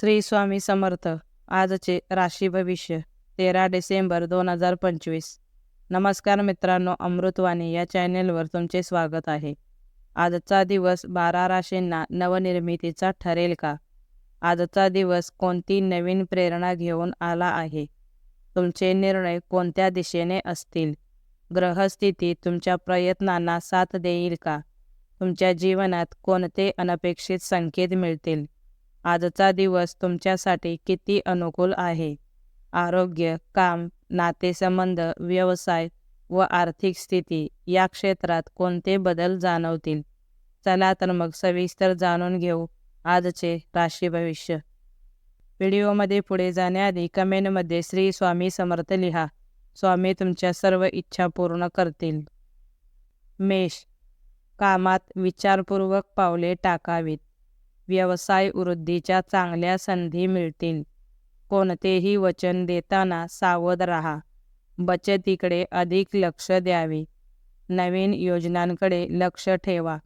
श्री स्वामी समर्थ. आजचे राशी भविष्य तेरा डिसेंबर दोन हजार पंचवीस. नमस्कार मित्रांनो अमृतवाणी या चॅनेलवर तुमचे स्वागत आहे. आजचा दिवस बारा राशींना नवनिर्मितीचा ठरेल का? आजचा दिवस कोणती नवीन प्रेरणा घेऊन आला आहे? तुमचे निर्णय कोणत्या दिशेने असतील? ग्रहस्थिती तुमच्या प्रयत्नांना साथ देईल का? तुमच्या जीवनात कोणते अनपेक्षित संकेत मिळतील? आजचा दिवस तुमच्यासाठी किती अनुकूल आहे? आरोग्य काम नातेसंबंध व्यवसाय व आर्थिक स्थिती या क्षेत्रात कोणते बदल जाणवतील? चला तर मग सविस्तर जाणून घेऊ आजचे राशी भविष्य. व्हिडिओमध्ये पुढे जाण्याआधी कमेंटमध्ये श्री स्वामी समर्थ लिहा. स्वामी तुमच्या सर्व इच्छा पूर्ण करतील. मेष. कामात विचारपूर्वक पावले टाकावीत. व्यवसाय वृद्धीच्या चांगल्या संधी मिळतील. कोणतेही वचन देताना सावध राहा. बचतीकडे अधिक लक्ष द्यावे. नवीन योजनांकडे लक्ष ठेवा.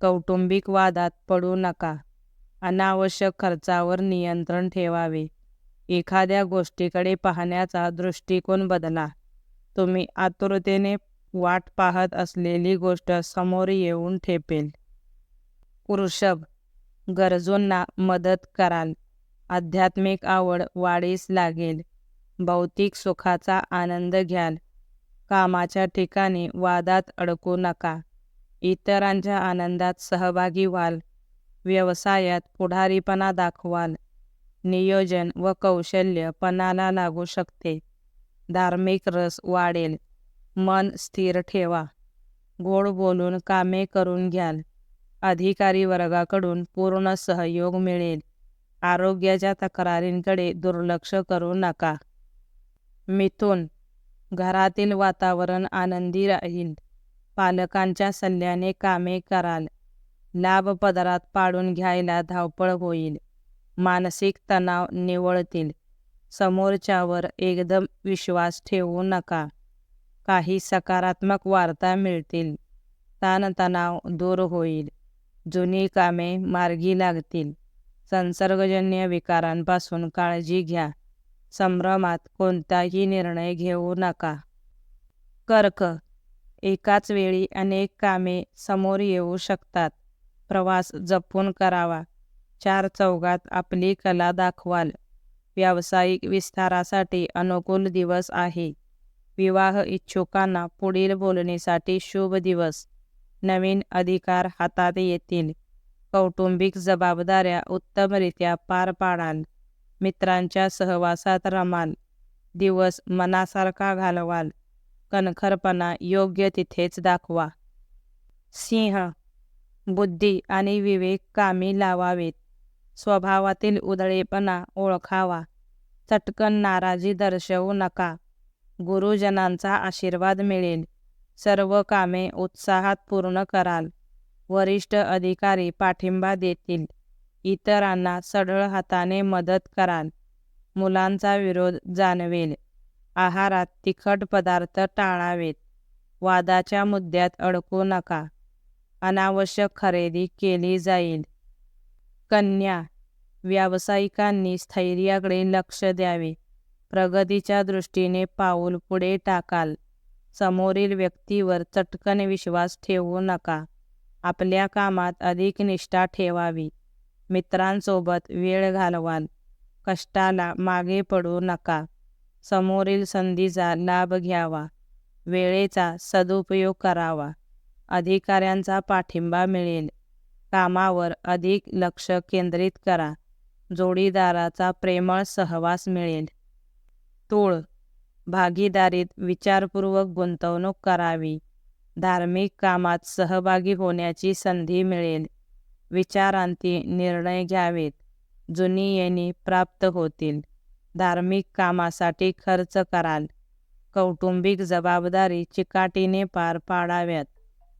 कौटुंबिक वादात पडू नका. अनावश्यक खर्चावर नियंत्रण ठेवावे. एखाद्या गोष्टीकडे पाहण्याचा दृष्टिकोन बदला. तुम्ही आतुरतेने वाट पाहत असलेली गोष्ट समोर येऊन ठेपेल. वृषभ गरजूंना मदत कराल. आध्यात्मिक आवड वाढीस लागेल. भौतिक सुखाचा आनंद घ्याल. कामाच्या ठिकाणी वादात अडकू नका. इतरांच्या आनंदात सहभागी व्हाल. व्यवसायात पुढारीपणा दाखवाल. नियोजन व कौशल्य पणाला लागू शकते. धार्मिक रस वाढेल. मन स्थिर ठेवा. गोड बोलून कामे करून घ्याल. अधिकारी वर्गाकडून पूर्ण सहयोग मिळेल. आरोग्याच्या तक्रारींकडे दुर्लक्ष करू नका. मिथुन घरातील वातावरण आनंदी राहील. पालकांच्या सल्ल्याने कामे कराल. लाभ पदरात पाडून घ्यायला धावपळ होईल. मानसिक तणाव निवळतील. समोरच्यावर एकदम विश्वास ठेवू नका. काही सकारात्मक वार्ता मिळतील. ताणतणाव दूर होईल. जुनी कामे मार्गी लागतील. संसर्गजन्य विकारांपासून काळजी घ्या. संभ्रमात कोणताही निर्णय घेऊ नका. कर्क. एकाच वेळी अनेक कामे समोर येऊ शकतात. प्रवास जपून करावा. चार चौघात आपली कला दाखवाल. व्यावसायिक विस्तारासाठी अनुकूल दिवस आहे. विवाह इच्छुकांना पुढील बोलणीसाठी शुभ दिवस. नवीन अधिकार हातात येतील. कौटुंबिक जबाबदाऱ्या उत्तमरित्या पार पाडाल. मित्रांच्या सहवासात रमाल. दिवस मनासारखा घालवाल. कणखरपणा योग्य तिथेच दाखवा. सिंह. बुद्धी आणि विवेक कामी लावावेत. स्वभावातील उदळेपणा ओळखावा. चटकन नाराजी दर्शवू नका. गुरुजनांचा आशीर्वाद मिळेल. सर्व कामे उत्साहात पूर्ण कराल. वरिष्ठ अधिकारी पाठिंबा देतील. इतरांना सढळ हाताने मदत कराल. मुलांचा विरोध जाणवेल. आहारात तिखट पदार्थ टाळावेत. वादाच्या मुद्द्यात अडकू नका. अनावश्यक खरेदी केली जाईल. कन्या व्यावसायिकांनी स्थैर्याकडे लक्ष द्यावे. प्रगतीच्या दृष्टीने पाऊल पुढे टाकाल. समोरील व्यक्तीवर चटकन विश्वास ठेवू नका. आपल्या कामात अधिक निष्ठा ठेवावी. मित्रांसोबत वेळ घालवाल. कष्टाला मागे पडू नका. समोरील संधीचा लाभ घ्यावा. वेळेचा सदुपयोग करावा. अधिकाऱ्यांचा पाठिंबा मिळेल. कामावर अधिक लक्ष केंद्रित करा. जोडीदाराचा प्रेमळ सहवास मिळेल. तूळ भागीदारीत विचारपूर्वक गुंतवणूक करावी. धार्मिक कामात सहभागी होण्याची संधी मिळेल. विचारांती निर्णय घ्यावेत. जुनी येणी प्राप्त होतील. धार्मिक कामासाठी खर्च कराल. कौटुंबिक जबाबदारी चिकाटीने पार पाडाव्यात.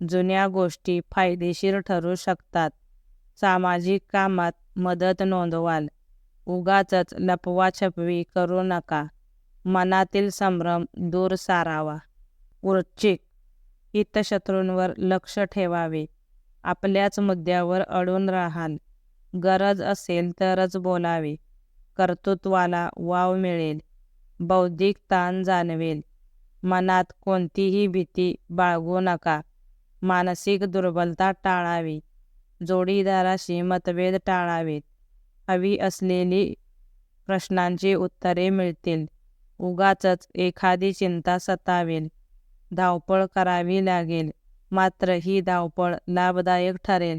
जुन्या गोष्टी फायदेशीर ठरू शकतात. सामाजिक कामात मदत नोंदवाल. उगाचच लपवाछपवी करू नका. मनातील संभ्रम दूर सारावा. वृश्चिक हितशत्रूंवर लक्ष ठेवावे. आपल्याच मुद्द्यावर अडून राहाल. गरज असेल तरच बोलावे. कर्तृत्वाला वाव मिळेल. बौद्धिक ताण जाणवेल. मनात कोणतीही भीती बाळगू नका. मानसिक दुर्बलता टाळावी. जोडीदाराशी मतभेद टाळावेत. हवी असलेली प्रश्नांची उत्तरे मिळतील. उगाचच एखादी चिंता सतावेल. धावपळ करावी लागेल. मात्र ही धावपळ लाभदायक ठरेल.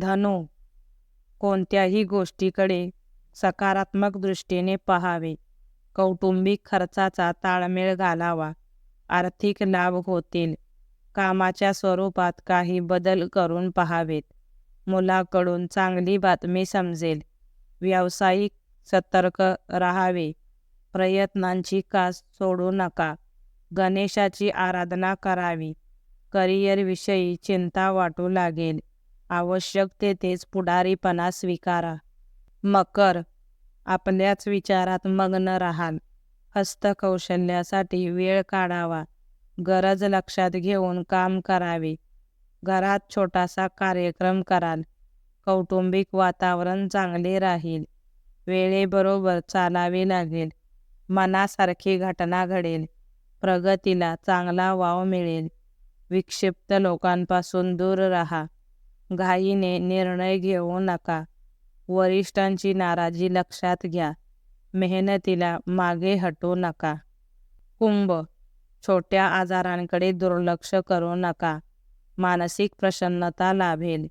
धनु कोणत्याही गोष्टीकडे सकारात्मक दृष्टीने पहावे. कौटुंबिक खर्चाचा ताळमेळ घालावा. आर्थिक लाभ होतील. कामाच्या स्वरूपात काही बदल करून पहावेत. मुलाकडून चांगली बातमी समजेल. व्यावसायिक सतर्क राहावे. प्रयत्नांची कास सोडू नका. गणेशाची आराधना करावी. करिअरविषयी चिंता वाटू लागेल. आवश्यक तेथेच पुढारीपणा स्वीकारा. मकर आपल्याच विचारात मग्न राहाल. हस्तकौशल्यासाठी वेळ काढावा. गरज लक्षात घेऊन काम करावे. घरात छोटासा कार्यक्रम कराल. कौटुंबिक वातावरण चांगले राहील. वेळेबरोबर चालावे लागेल. मनासारखी घटना घडेल. प्रगतीला चांगला वाव मिळेल. विक्षिप्त लोकांपासून दूर राहा. घाईने निर्णय घेऊ नका. वरिष्ठांची नाराजी लक्षात घ्या. मेहनतीला मागे हटू नका. कुंभ. छोट्या आजारांकडे दुर्लक्ष करू नका. मानसिक प्रसन्नता लाभेल.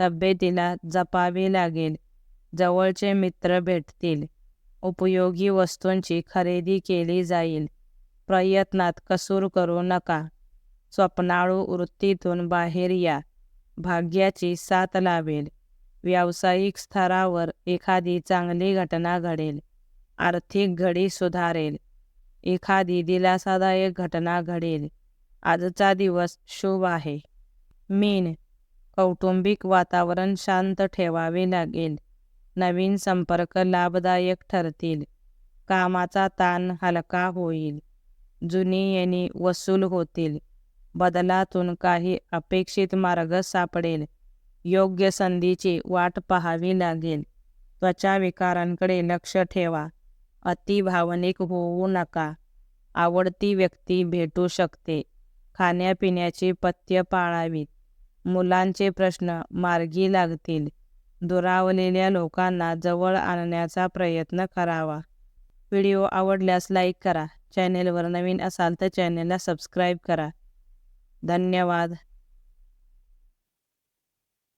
तब्येतीला जपावी लागेल. जवळचे मित्र भेटतील. उपयोगी वस्तूंची खरेदी केली जाईल. प्रयत्नात कसूर करू नका. स्वप्नाळू वृत्तीतून बाहेर या. भाग्याची साथ लावेल. व्यावसायिक स्तरावर एखादी चांगली घटना घडेल. आर्थिक घडी सुधारेल. एखादी दिलासादायक घटना घडेल. आजचा दिवस शुभ आहे. मीन. कौटुंबिक वातावरण शांत ठेवावे लागेल. नवीन संपर्क लाभदायक ठरतील. कामाचा ताण हलका होईल. जुनी येणी वसूल होतील. बदलातून काही अपेक्षित मार्ग सापडेल. योग्य संधीची वाट पाहावी लागेल. त्वचा विकारांकडे लक्ष ठेवा. अति भावनिक होऊ नका. आवडती व्यक्ती भेटू शकते. खाण्यापिण्याची पथ्य पाळावीत. मुलांचे प्रश्न मार्गी लागतील. दुरावलेल्या लोकांना जवळ आणण्याचा प्रयत्न करावा. व्हिडिओ आवडल्यास लाईक करा. चॅनेलवर नवीन असाल तर चॅनेलला सबस्क्राईब करा. धन्यवाद.